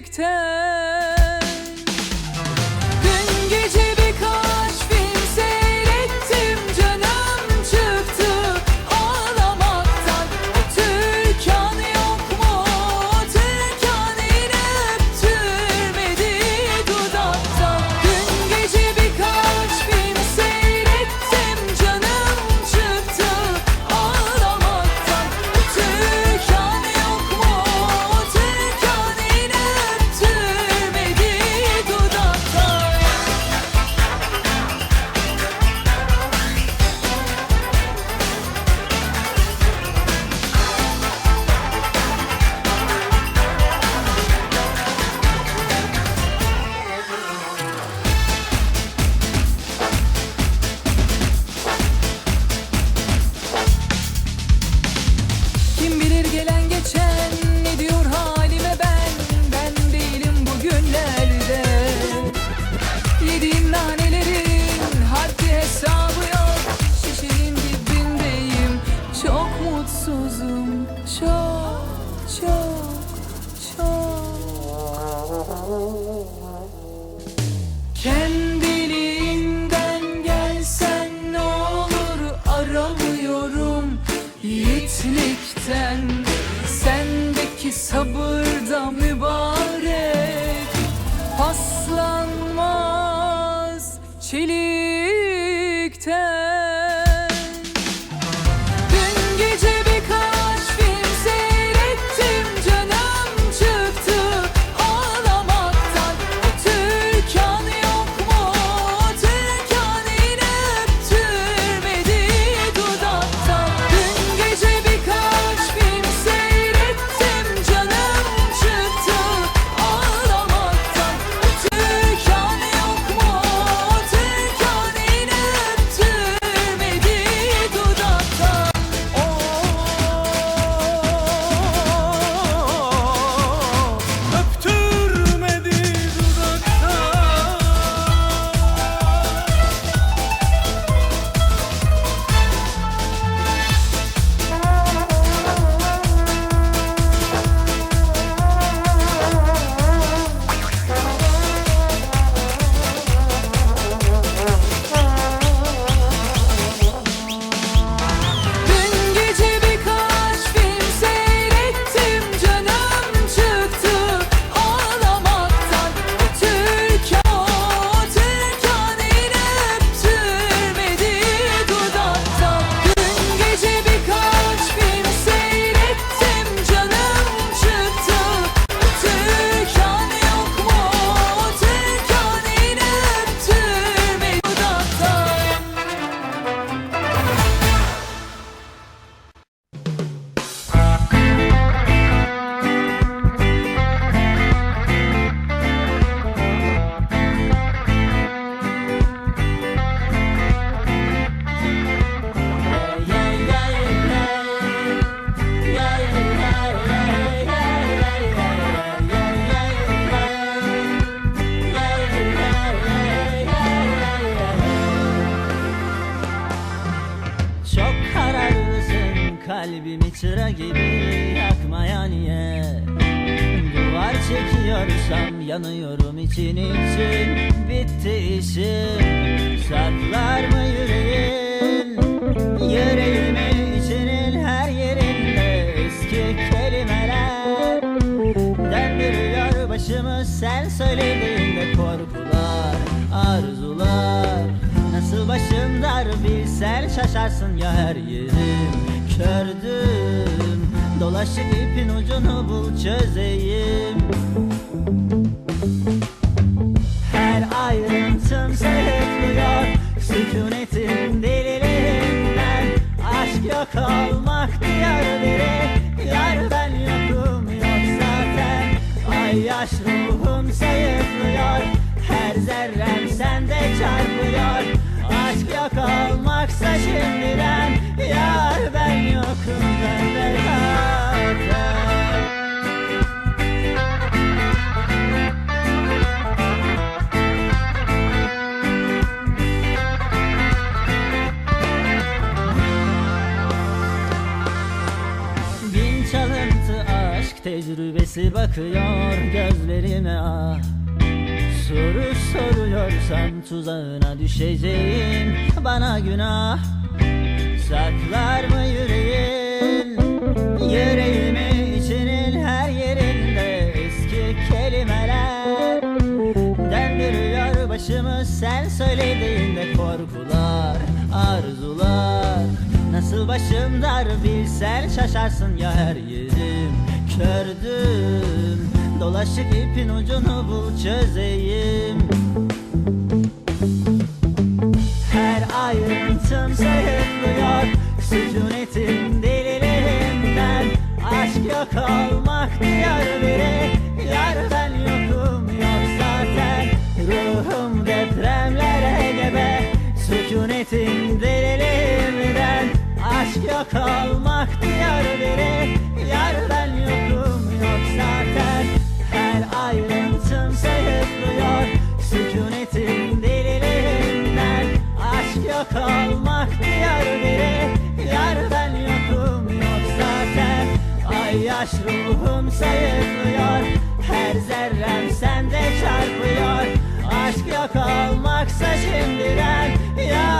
birlikte. Kendiliğinden gelsen ne olur aramıyorum yiğitlikten. Sendeki sabır da mübarek paslanmaz. Çelikten kalbimi çıra gibi yakmaya niye Duvar çekiyorsam yanıyorum için için. Bitti işim saklar mı yüreğin? Yüreğimi içinin her yerinde eski kelimeler. Döndürüyor başımı sen söylediğinde korkular, arzular. Nasıl başım dar bilsen şaşarsın ya her yerim Kördüm dolaşıp ipin ucunu bul çözeyim. Her ayrıntım sayıklıyor Sükunetin delilerinden Aşk yok olmak diyar biri. Yar ben yokum yok zaten. Ay yaş ruhum sayıklıyor. Her zerrem sende çarpıyor. Aşk yok olmaksa şimdiden tecrübesi bakıyor gözlerime. Ah Soru soruyorsan tuzağına düşeceğim. Bana günah Saklar mı yüreğin? Yüreğimi içinin her yerinde eski kelimeler Döndürüyor başımı sen söylediğinde korkular, arzular. Nasıl başım dar bilsen şaşarsın ya her yerim Kördüm dolaşık ipin ucunu bul çözeyim. Her ayrıntım sayıklıyor Sükunetin delilerinden. Aşk yok olmak diyar biri Yar ben yokum yok zaten. Ruhum depremlere gebe Sükunetin delilerinden. Aşk yok olmak diyar biri Yar ben yokum ayrıntım sayıklıyor Sükunetin delilerinden Aşk yok olmak diyar biri. Yar ben yokum yok zaten. Ay yaş ruhum sayıklıyor Her zerrem sende çarpıyor. Aşk yok olmaksa şimdiden ya